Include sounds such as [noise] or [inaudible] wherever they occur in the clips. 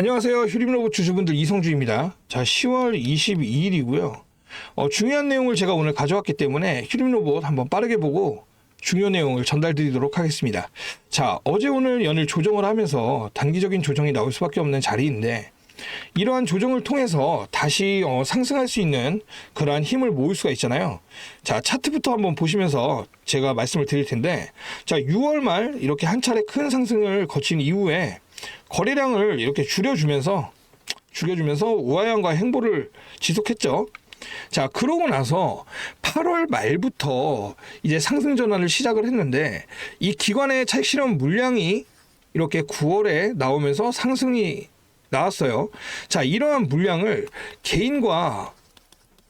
안녕하세요. 휴림로봇 주주분들 이성주입니다. 자, 10월 22일이고요. 어, 중요한 내용을 제가 오늘 가져왔기 때문에 휴림로봇 한번 빠르게 보고 중요 내용을 전달드리도록 하겠습니다. 자, 어제 오늘 연을 조정을 하면서 단기적인 조정이 나올 수밖에 없는 자리인데 이러한 조정을 통해서 다시 어, 상승할 수 있는 그러한 힘을 모을 수가 있잖아요. 자, 차트부터 한번 보시면서 제가 말씀을 드릴 텐데 자, 6월 말 이렇게 한 차례 큰 상승을 거친 이후에 거래량을 이렇게 줄여주면서 줄여주면서 우하향과 행보를 지속했죠. 자, 그러고 나서 8월 말부터 이제 상승 전환을 시작을 했는데 이 기관의 차익 실현 물량이 이렇게 9월에 나오면서 상승이 나왔어요. 자, 이러한 물량을 개인과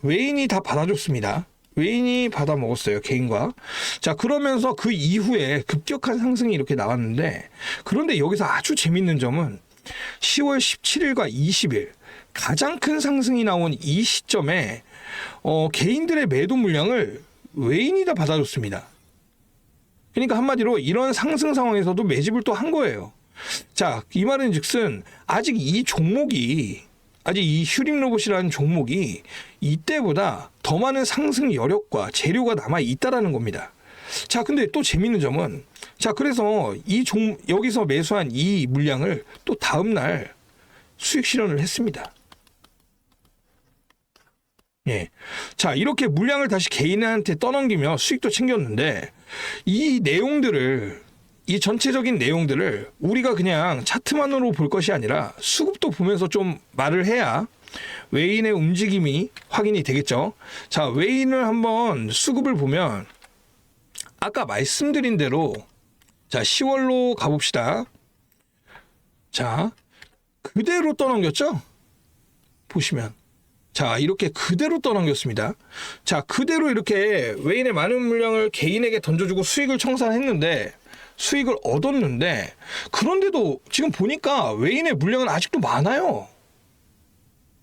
외인이 다 받아줬습니다. 외인이 받아 먹었어요, 개인과. 자, 그러면서 그 이후에 급격한 상승이 이렇게 나왔는데, 그런데 여기서 아주 재밌는 점은 10월 17일과 20일, 가장 큰 상승이 나온 이 시점에, 어, 개인들의 매도 물량을 외인이 다 받아줬습니다. 그러니까 한마디로 이런 상승 상황에서도 매집을 또 한 거예요. 자, 이 말은 즉슨 아직 이 종목이 아직 이 휴림 로봇이라는 종목이 이때보다 더 많은 상승 여력과 재료가 남아 있다라는 겁니다. 자, 근데 또 재밌는 점은 자, 그래서 이 종 여기서 매수한 이 물량을 또 다음 날 수익 실현을 했습니다. 예. 자, 이렇게 물량을 다시 개인한테 떠넘기며 수익도 챙겼는데 이 내용들을 이 전체적인 내용들을 우리가 그냥 차트만으로 볼 것이 아니라 수급도 보면서 좀 말을 해야 외인의 움직임이 확인이 되겠죠. 자, 외인을 한번 수급을 보면 아까 말씀드린 대로 자, 10월로 가봅시다. 자, 그대로 떠넘겼죠? 보시면. 자, 이렇게 그대로 떠넘겼습니다. 자, 그대로 이렇게 외인의 많은 물량을 개인에게 던져주고 수익을 청산했는데 수익을 얻었는데 그런데도 지금 보니까 외인의 물량은 아직도 많아요.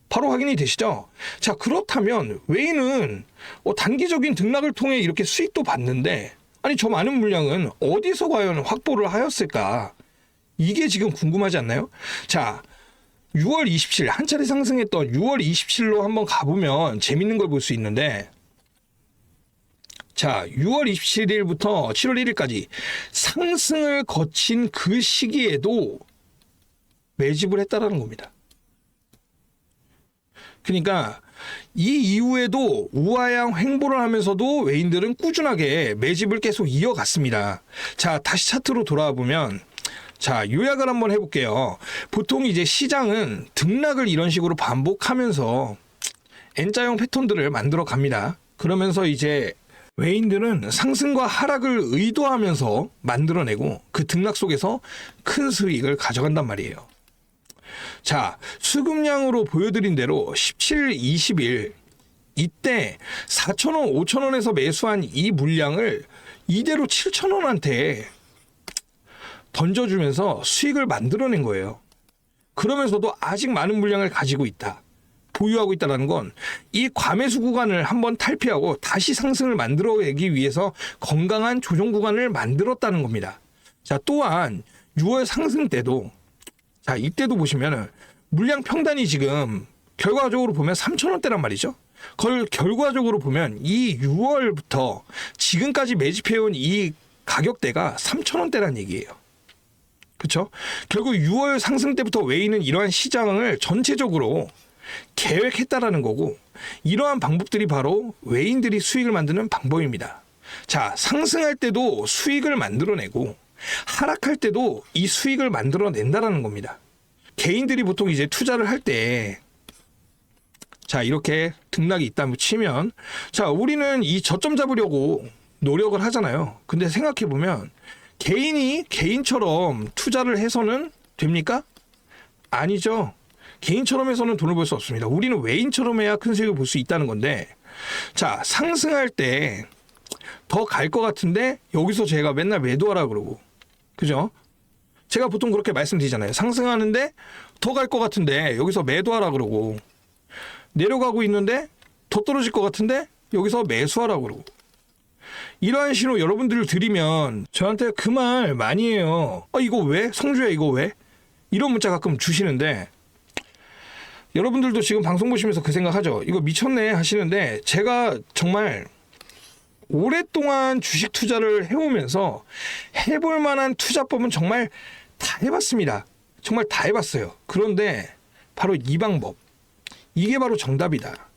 바로 확인이 되시죠? 자, 그렇다면 외인은 어, 단기적인 등락을 통해 이렇게 수익도 받는데 아니 저 많은 물량은 어디서 과연 확보를 하였을까? 이게 지금 궁금하지 않나요? 자, 6월 27일 한 차례 상승했던 6월 27일로 한번 가보면 재밌는 걸 볼 수 있는데 자, 6월 27일부터 7월 1일까지 상승을 거친 그 시기에도 매집을 했다라는 겁니다. 그러니까 이 이후에도 우하향 횡보를 하면서도 외인들은 꾸준하게 매집을 계속 이어갔습니다. 자, 다시 차트로 돌아와 보면 자, 요약을 한번 해볼게요. 보통 이제 시장은 등락을 이런 식으로 반복하면서 N자형 패턴들을 만들어 갑니다. 그러면서 이제 외인들은 상승과 하락을 의도하면서 만들어내고 그 등락 속에서 큰 수익을 가져간단 말이에요. 자, 수급량으로 보여드린 대로 17, 20일 이때 4,000원, 5,000원에서 매수한 이 물량을 이대로 7,000원한테 던져주면서 수익을 만들어낸 거예요. 그러면서도 아직 많은 물량을 가지고 있다. 보유하고 있다는 건 이 과매수 구간을 한번 탈피하고 다시 상승을 만들어내기 위해서 건강한 조정 구간을 만들었다는 겁니다. 자, 또한 6월 상승 때도 자, 이때도 보시면은 물량 평단이 지금 결과적으로 보면 3,000원대란 말이죠. 그걸 결과적으로 보면 이 6월부터 지금까지 매집해온 이 가격대가 3,000원대란 얘기예요. 그렇죠? 결국 6월 상승 때부터 웨이는 이러한 시장을 전체적으로 계획했다라는 거고 이러한 방법들이 바로 외인들이 수익을 만드는 방법입니다. 자, 상승할 때도 수익을 만들어내고 하락할 때도 이 수익을 만들어낸다라는 겁니다. 개인들이 보통 이제 투자를 할 때 자, 이렇게 등락이 있다고 치면 자, 우리는 이 저점 잡으려고 노력을 하잖아요. 근데 생각해 보면 개인이 개인처럼 투자를 해서는 됩니까? 아니죠. 개인처럼 해서는 돈을 벌 수 없습니다. 우리는 외인처럼 해야 큰 수익을 볼 수 있다는 건데, 자, 상승할 때 더 갈 것 같은데, 여기서 제가 맨날 매도하라 그러고, 그죠? 제가 보통 그렇게 말씀드리잖아요. 상승하는데 더 갈 것 같은데, 여기서 매도하라 그러고, 내려가고 있는데 더 떨어질 것 같은데, 여기서 매수하라 그러고. 이러한 신호 여러분들 드리면 저한테 그 말 많이 해요. 아, 이거 왜? 성주야, 이거 왜? 이런 문자 가끔 주시는데 여러분들도 지금 방송 보시면서 그 생각하죠. 이거 미쳤네 하시는데 제가 정말 오랫동안 주식 투자를 해오면서 해볼 만한 투자법은 정말 다 해봤습니다. 정말 다 해봤어요. 그런데 바로 이 방법. 이게 바로 정답이다.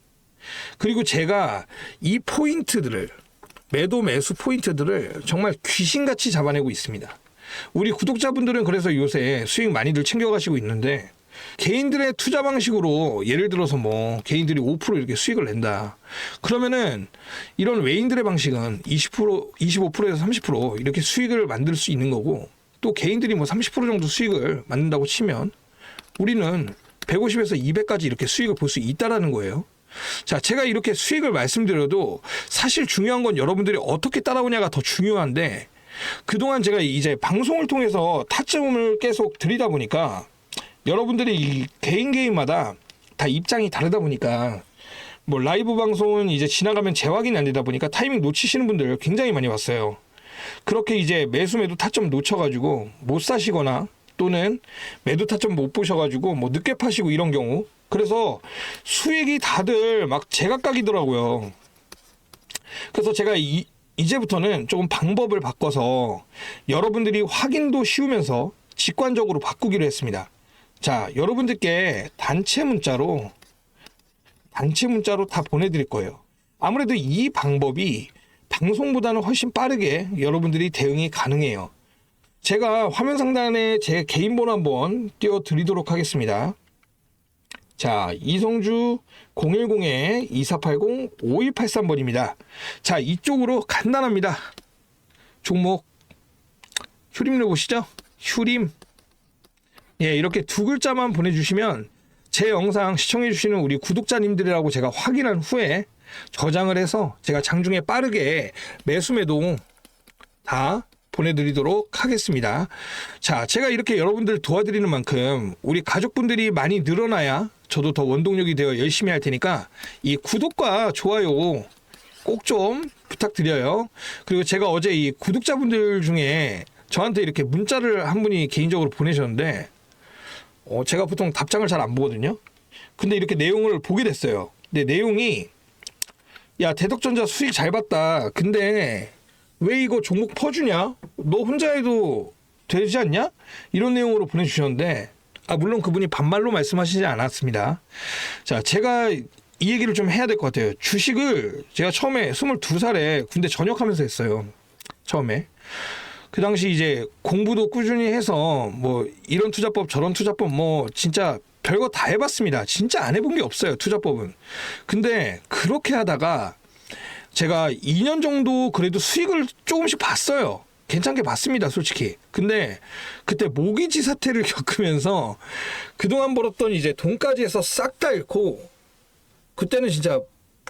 그리고 제가 이 포인트들을 매도 매수 포인트들을 정말 귀신같이 잡아내고 있습니다. 우리 구독자분들은 그래서 요새 수익 많이들 챙겨가시고 있는데 개인들의 투자 방식으로 예를 들어서 뭐 개인들이 5% 이렇게 수익을 낸다. 그러면은 이런 외인들의 방식은 20% 25%에서 30% 이렇게 수익을 만들 수 있는 거고 또 개인들이 뭐 30% 정도 수익을 만든다고 치면 우리는 150에서 200까지 이렇게 수익을 볼 수 있다라는 거예요. 자, 제가 이렇게 수익을 말씀드려도 사실 중요한 건 여러분들이 어떻게 따라오냐가 더 중요한데 그동안 제가 이제 방송을 통해서 타점을 계속 드리다 보니까 여러분들이 이 개인 개인마다 다 입장이 다르다 보니까 뭐 라이브 방송은 이제 지나가면 재확인이 안 되다 보니까 타이밍 놓치시는 분들 굉장히 많이 왔어요. 그렇게 이제 매수 매도 타점 놓쳐가지고 못 사시거나 또는 매도 타점 못 보셔가지고 뭐 늦게 파시고 이런 경우 그래서 수익이 다들 막 제각각이더라고요. 그래서 제가 이, 이제부터는 조금 방법을 바꿔서 여러분들이 확인도 쉬우면서 직관적으로 바꾸기로 했습니다. 자, 여러분들께 단체 문자로 단체 문자로 다 보내드릴 거예요. 아무래도 이 방법이 방송보다는 훨씬 빠르게 여러분들이 대응이 가능해요. 제가 화면 상단에 제 개인 번호 한번 띄워드리도록 하겠습니다. 자, 이성주 010-2480-5283번입니다. 자, 이쪽으로 간단합니다. 종목 휴림로 보시죠. 휴림. 예, 이렇게 두 글자만 보내주시면 제 영상 시청해주시는 우리 구독자님들이라고 제가 확인한 후에 저장을 해서 제가 장중에 빠르게 매수매도 다 보내드리도록 하겠습니다. 자, 제가 이렇게 여러분들 도와드리는 만큼 우리 가족분들이 많이 늘어나야 저도 더 원동력이 되어 열심히 할 테니까 이 구독과 좋아요 꼭 좀 부탁드려요. 그리고 제가 어제 이 구독자분들 중에 저한테 이렇게 문자를 한 분이 개인적으로 보내셨는데 어, 제가 보통 답장을 잘 안 보거든요. 근데 이렇게 내용을 보게 됐어요. 근데 내용이 야 대덕전자 수익 잘 봤다. 근데 왜 이거 종목 퍼주냐? 너 혼자 해도 되지 않냐? 이런 내용으로 보내주셨는데 아 물론 그분이 반말로 말씀하시지 않았습니다. 자 제가 이 얘기를 좀 해야 될 것 같아요. 주식을 제가 처음에 22살에 군대 전역하면서 했어요. 처음에. 그 당시 이제 공부도 꾸준히 해서 뭐 이런 투자법 저런 투자법 뭐 진짜 별거 다 해봤습니다. 진짜 안 해본 게 없어요. 투자법은. 근데 그렇게 하다가 제가 2년 정도 그래도 수익을 조금씩 봤어요. 괜찮게 봤습니다, 솔직히. 근데 그때 모기지 사태를 [laughs] 겪으면서 그동안 벌었던 이제 돈까지 해서 싹 다 잃고 그때는 진짜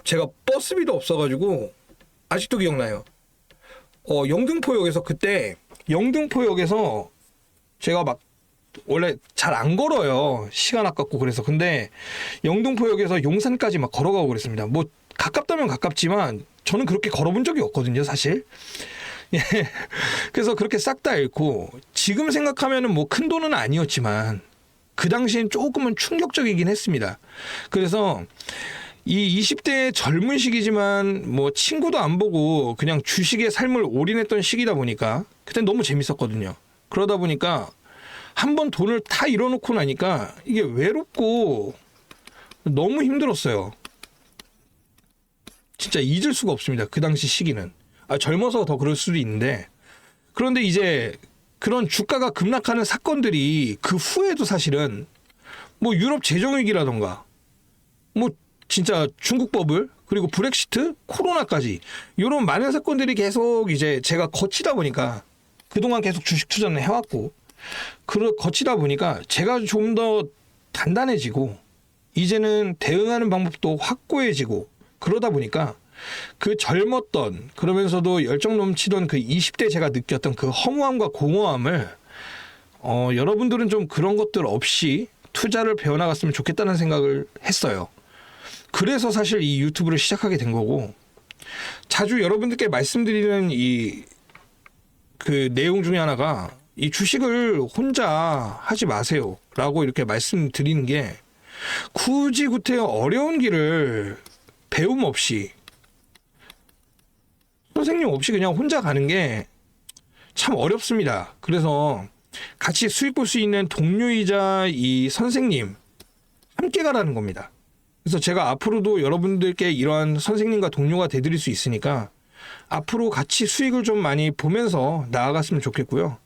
제가 버스비도 없어가지고 아직도 기억나요. 어, 영등포역에서 그때 영등포역에서 제가 막 원래 잘 안 걸어요. 시간 아깝고 그래서. 근데 영등포역에서 용산까지 막 걸어가고 그랬습니다. 뭐 가깝다면 가깝지만 저는 그렇게 걸어본 적이 없거든요, 사실. [laughs] 예. 그래서 그렇게 싹 다 잃고 지금 생각하면은 뭐 큰 돈은 아니었지만 그 당시엔 조금은 충격적이긴 했습니다. 그래서 이 20대 젊은 시기지만 뭐 친구도 안 보고 그냥 주식에 삶을 올인했던 시기다 보니까 그때 너무 재밌었거든요. 그러다 보니까 한 번 돈을 다 잃어놓고 나니까 이게 외롭고 너무 힘들었어요. 진짜 잊을 수가 없습니다. 그 당시 시기는. 아, 젊어서 더 그럴 수도 있는데. 그런데 이제 그런 주가가 급락하는 사건들이 그 후에도 사실은 뭐 유럽 재정위기라던가 뭐 진짜 중국 버블 그리고 브렉시트 코로나까지 이런 많은 사건들이 계속 이제 제가 거치다 보니까 그동안 계속 주식 투자는 해왔고 그 거치다 보니까 제가 좀 더 단단해지고 이제는 대응하는 방법도 확고해지고 그러다 보니까 그 젊었던 그러면서도 열정 넘치던 그 20대 제가 느꼈던 그 허무함과 공허함을 어, 여러분들은 좀 그런 것들 없이 투자를 배워나갔으면 좋겠다는 생각을 했어요. 그래서 사실 이 유튜브를 시작하게 된 거고 자주 여러분들께 말씀드리는 이 그 내용 중에 하나가 이 주식을 혼자 하지 마세요 라고 이렇게 말씀드리는 게 굳이 구태 어려운 길을 배움 없이 선생님 없이 그냥 혼자 가는 게 참 어렵습니다. 그래서 같이 수익 볼 수 있는 동료이자 이 선생님 함께 가라는 겁니다. 그래서 제가 앞으로도 여러분들께 이러한 선생님과 동료가 되드릴 수 있으니까 앞으로 같이 수익을 좀 많이 보면서 나아갔으면 좋겠고요.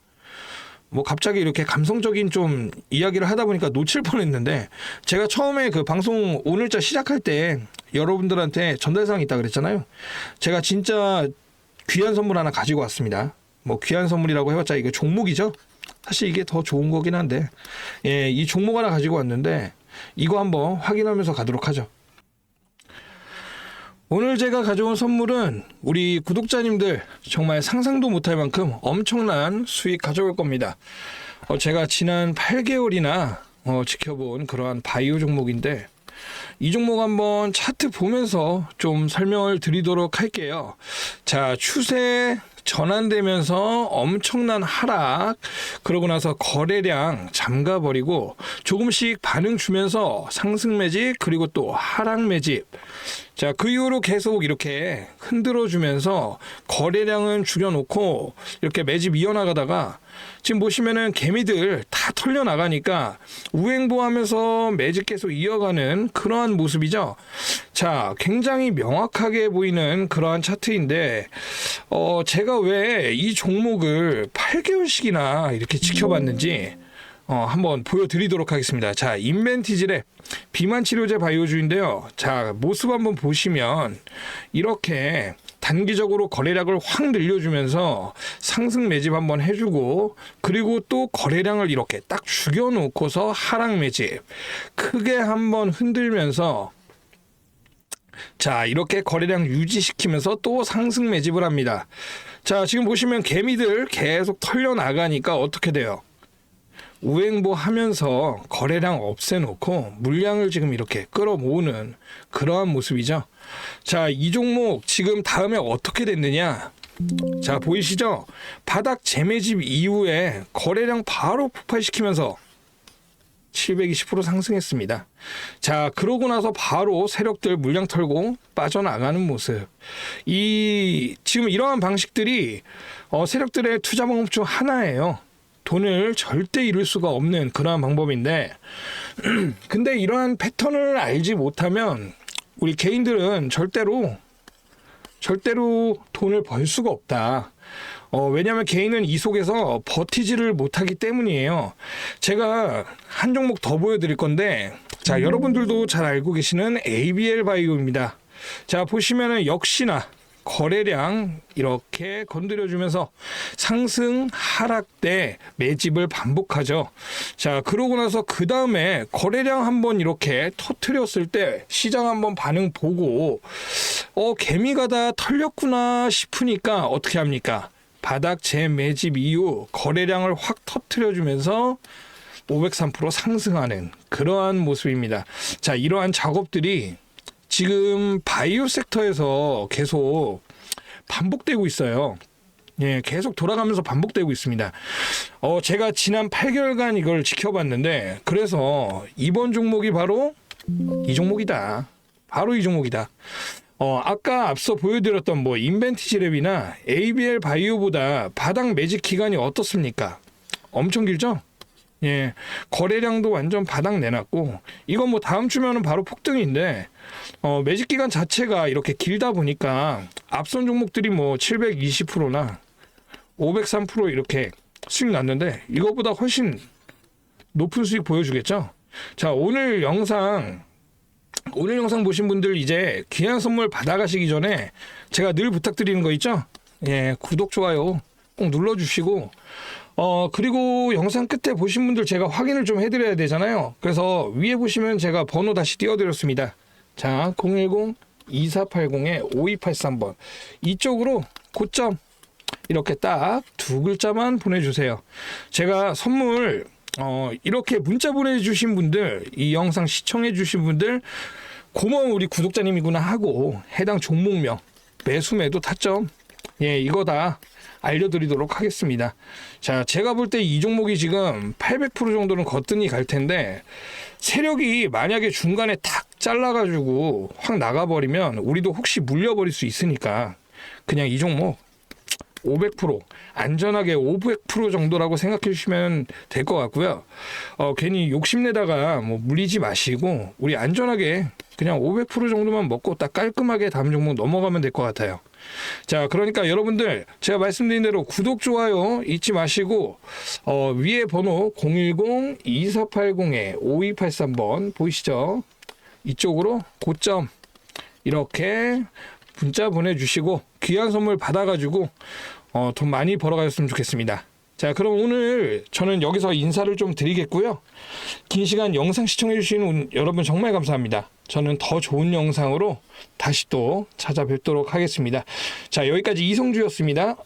뭐 갑자기 이렇게 감성적인 좀 이야기를 하다 보니까 놓칠 뻔했는데 제가 처음에 그 방송 오늘자 시작할 때 여러분들한테 전달사항 있다 그랬잖아요. 제가 진짜 귀한 선물 하나 가지고 왔습니다. 뭐 귀한 선물이라고 해봤자 이게 종목이죠. 사실 이게 더 좋은 거긴 한데 예, 이 종목 하나 가지고 왔는데 이거 한번 확인하면서 가도록 하죠. 오늘 제가 가져온 선물은 우리 구독자님들 정말 상상도 못할 만큼 엄청난 수익 가져올 겁니다. 어, 제가 지난 8개월이나 어, 지켜본 그러한 바이오 종목인데 이 종목 한번 차트 보면서 좀 설명을 드리도록 할게요. 자, 추세 전환되면서 엄청난 하락 그러고 나서 거래량 잠가 버리고 조금씩 반응 주면서 상승 매집 그리고 또 하락 매집 자, 그 이후로 계속 이렇게 흔들어 주면서 거래량은 줄여놓고 이렇게 매집 이어나가다가 지금 보시면은 개미들 다 털려 나가니까 우행보 하면서 매집 계속 이어가는 그러한 모습이죠. 자, 굉장히 명확하게 보이는 그러한 차트인데, 어, 제가 왜 이 종목을 8개월씩이나 이렇게 지켜봤는지, 어, 한번 보여드리도록 하겠습니다. 자, 인벤티지랩 비만 치료제 바이오주인데요. 자, 모습 한번 보시면 이렇게 단기적으로 거래량을 확 늘려주면서 상승 매집 한번 해주고 그리고 또 거래량을 이렇게 딱 죽여놓고서 하락 매집 크게 한번 흔들면서 자 이렇게 거래량 유지시키면서 또 상승 매집을 합니다. 자 지금 보시면 개미들 계속 털려 나가니까 어떻게 돼요? 우행보 하면서 거래량 없애놓고 물량을 지금 이렇게 끌어모으는 그러한 모습이죠. 자, 이 종목 지금 다음에 어떻게 됐느냐? 자, 보이시죠? 바닥 재매집 이후에 거래량 바로 폭발시키면서 720% 상승했습니다. 자, 그러고 나서 바로 세력들 물량 털고 빠져나가는 모습. 이, 지금 이러한 방식들이 어, 세력들의 투자 방법 중 하나예요. 돈을 절대 잃을 수가 없는 그러한 방법인데, [clears throat] 근데 이러한 패턴을 알지 못하면 우리 개인들은 절대로 절대로 돈을 벌 수가 없다. 어, 왜냐하면 개인은 이 속에서 버티지를 못하기 때문이에요. 제가 한 종목 더 보여드릴 건데, 자 여러분들도 잘 알고 계시는 ABL 바이오입니다. 자 보시면은 역시나 거래량 이렇게 건드려주면서 상승 하락 때 매집을 반복하죠. 자 그러고 나서 그 다음에 거래량 한번 이렇게 터트렸을 때 시장 한번 반응 보고 어 개미가 다 털렸구나 싶으니까 어떻게 합니까? 바닥 재매집 이후 거래량을 확 터트려주면서 503% 상승하는 그러한 모습입니다. 자, 이러한 작업들이 지금 바이오 섹터에서 계속 반복되고 있어요. 예, 계속 돌아가면서 반복되고 있습니다. 어, 제가 지난 8개월간 이걸 지켜봤는데, 그래서 이번 종목이 바로 이 종목이다. 바로 이 종목이다. 어, 아까 앞서 보여드렸던 뭐 인벤티지 랩이나 ABL 바이오보다 바닥 매직 기간이 어떻습니까? 엄청 길죠? 예, 거래량도 완전 바닥 내놨고 이건 뭐 다음 주면은 바로 폭등인데 어, 매직 기간 자체가 이렇게 길다 보니까 앞선 종목들이 뭐 720%나 503% 이렇게 수익 났는데 이거보다 훨씬 높은 수익 보여주겠죠? 자, 오늘 영상 오늘 영상 보신 분들 이제 귀한 선물 받아가시기 전에 제가 늘 부탁드리는 거 있죠? 예, 구독, 좋아요 꼭 눌러주시고, 어, 그리고 영상 끝에 보신 분들 제가 확인을 좀 해드려야 되잖아요. 그래서 위에 보시면 제가 번호 다시 띄워드렸습니다. 자, 010-2480-5283번. 이쪽으로 고점 이렇게 딱 두 글자만 보내주세요. 제가 선물 어, 이렇게 문자 보내주신 분들, 이 영상 시청해주신 분들, 고마운 우리 구독자님이구나 하고 해당 종목명, 매수매도 타점, 예, 이거 다 알려드리도록 하겠습니다. 자, 제가 볼 때 이 종목이 지금 800% 정도는 거뜬히 갈 텐데, 세력이 만약에 중간에 탁 잘라가지고 확 나가버리면 우리도 혹시 물려버릴 수 있으니까 그냥 이 종목 500% 안전하게 500% 정도라고 생각해 주시면 될 것 같고요. 어, 괜히 욕심내다가 뭐 물리지 마시고 우리 안전하게 그냥 500% 정도만 먹고 딱 깔끔하게 다음 종목 넘어가면 될 것 같아요. 자, 그러니까 여러분들 제가 말씀드린 대로 구독, 좋아요 잊지 마시고 어, 위에 번호 010-2480-5283번 보이시죠? 이쪽으로 고점 이렇게 문자 보내주시고 귀한 선물 받아가지고 어, 돈 많이 벌어가셨으면 좋겠습니다. 자, 그럼 오늘 저는 여기서 인사를 좀 드리겠고요. 긴 시간 영상 시청해주신 여러분 정말 감사합니다. 저는 더 좋은 영상으로 다시 또 찾아뵙도록 하겠습니다. 자, 여기까지 이성주였습니다.